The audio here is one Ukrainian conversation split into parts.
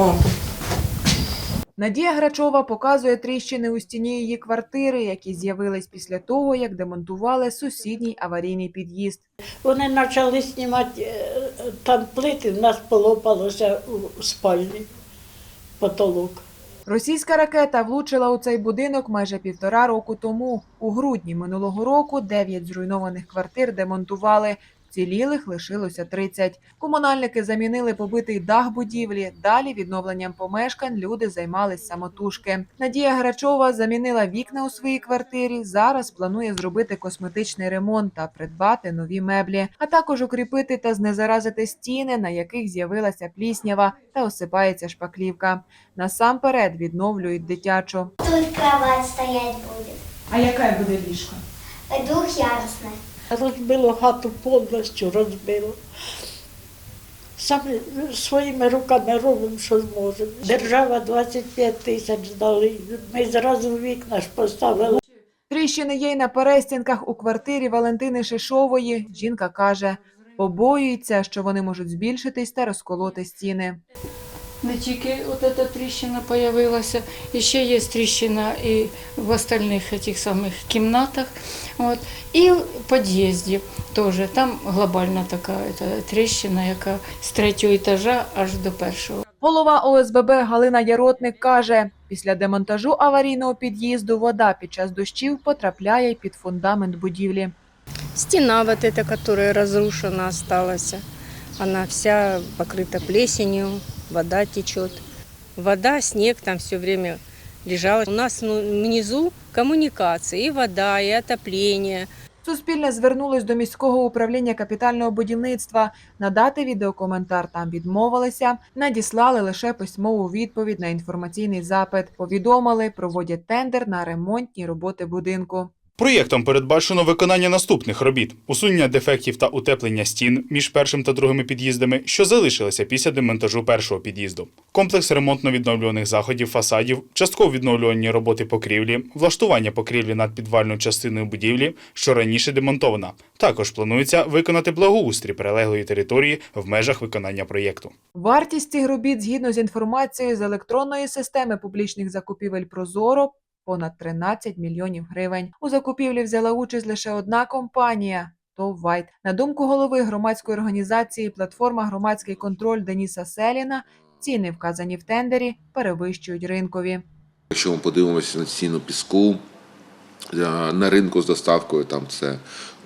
О, Надія Грачова показує тріщини у стіні її квартири, які з'явились після того, як демонтували сусідній аварійний під'їзд. Вони почали знімати е, там плити, в нас полопалося у спальні потолок. Російська ракета влучила у цей будинок майже півтора року тому. У грудні минулого року дев'ять зруйнованих квартир демонтували. Цілілих лишилося 30. Комунальники замінили побитий дах будівлі. Далі відновленням помешкань люди займались самотужки. Надія Грачова замінила вікна у своїй квартирі. Зараз планує зробити косметичний ремонт та придбати нові меблі, а також укріпити та знезаразити стіни, на яких з'явилася пліснява та осипається шпаклівка. Насамперед відновлюють дитячу. Тут кровать стоять будет. а яке буде ліжко? Двухъярусная. Розбило хату повністю, розбило. Саме своїми руками робимо, що зможемо. Держава 25 тисяч дали. Ми зразу вікна ж поставили. Тріщини є й на перестінках у квартирі Валентини Шишової. Жінка каже, побоюється, що вони можуть збільшитись та розколоти стіни. Не тільки от ця тріщина появилася, і ще є тріщина і в остальних этих самих кімнатах. От. І в під'їзді теж. Там глобальна така ета, тріщина, яка з третього етажа аж до першого. Голова ОСББ Галина Яротник каже, після демонтажу аварійного під'їзду вода під час дощів потрапляє під фундамент будівлі. Стена вот эта, которая разрушена осталась, она вся покрыта плесенью, вода течет. Вода, снег там все время лежала. У нас ну, внизу коммуникации, и вода, и отопление. Суспільне звернулось до міського управління капітального будівництва. Надати відеокоментар там відмовилися, надіслали лише письмову відповідь на інформаційний запит. Повідомили, проводять тендер на ремонтні роботи будинку. Проєктом передбачено виконання наступних робіт: усунення дефектів та утеплення стін між першим та другими під'їздами, що залишилися після демонтажу першого під'їзду, комплекс ремонтно-відновлюваних заходів фасадів, частково відновлювані роботи покрівлі, влаштування покрівлі над підвальною частиною будівлі, що раніше демонтована. Також планується виконати благоустрій прилеглої території в межах виконання проєкту. Вартість цих робіт згідно з інформацією з електронної системи публічних закупівель Прозоро понад 13 мільйонів гривень. У закупівлі взяла участь лише одна компанія. ТОВ «Вайт». На думку голови громадської організації платформа громадський контроль Деніса Селіна, ціни, вказані в тендері, перевищують ринкові. Якщо ми подивимося на ціну піску на ринку з доставкою, там це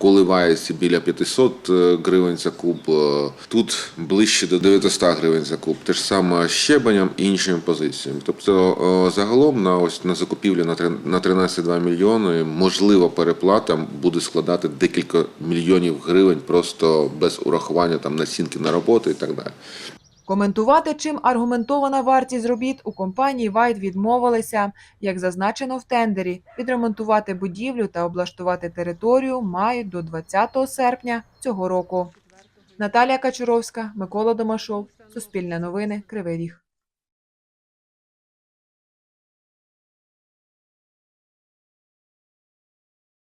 коливається біля 500 гривень за куб, е, тут ближче до 900 гривень за куб. Те ж саме з щебенем і іншими позиціями. Тобто е, загалом на ось на закупівлю на 13,2 мільйони можлива переплата буде складати декілька мільйонів гривень просто без урахування там націнки на роботу і так далі. Коментувати, чим аргументована вартість робіт у компанії Вайт відмовилися. Як зазначено в тендері, відремонтувати будівлю та облаштувати територію мають до 20 серпня цього року. Наталія Качуровська, Микола Домашов, Суспільне новини, Кривий Ріг.